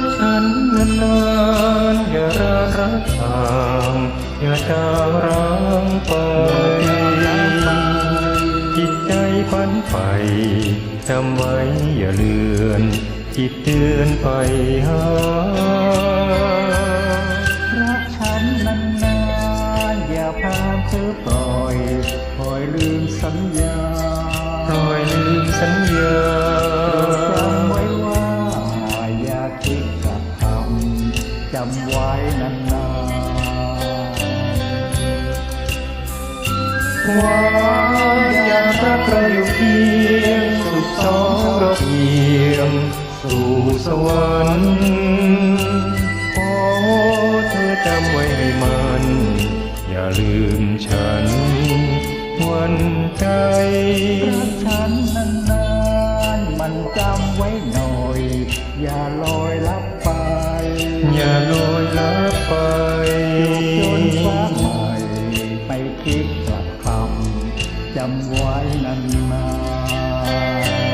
กฉันนานๆอย่ารารักทางอย่าจางร้างไปจิตใจฝันไปจำไว้อย่าเลือน จิตเตือนไปหารักฉันนานๆอย่าพามเธอปล่อยปล่อยลืมสัญญาปล่อยลืมสัญญา จำไว้นานหวานอยางรักเราอยู่เคียงสุขสองเราเพียงสู่สวรรค์ขอเธอจำไว้ให้มัน อย่าลืมฉัน วันใจรักฉันนานๆมันจำไว้หน่อย อย่าลอยลับ ไปอย่าลอยลับไปจนฟ้าใหม่ไปคิดกลับคำจำไว้นานๆ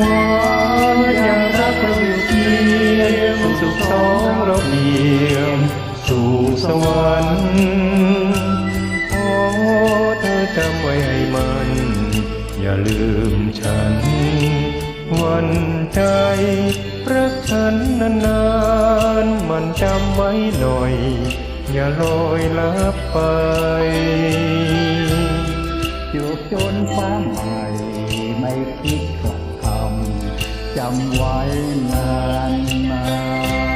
วานย่างรักเราอยู่เคียงสุขสองเราเพียงสู่สวรรค์ขอเธอจำไว้ให้มัน อย่าลืมฉัน วันใจรักฉันนานๆ มันจำไว้หน่อย อย่าลอยลับไปจูบจนฟ้าใหม่ไม่คิดกลับ จำไว้นานมา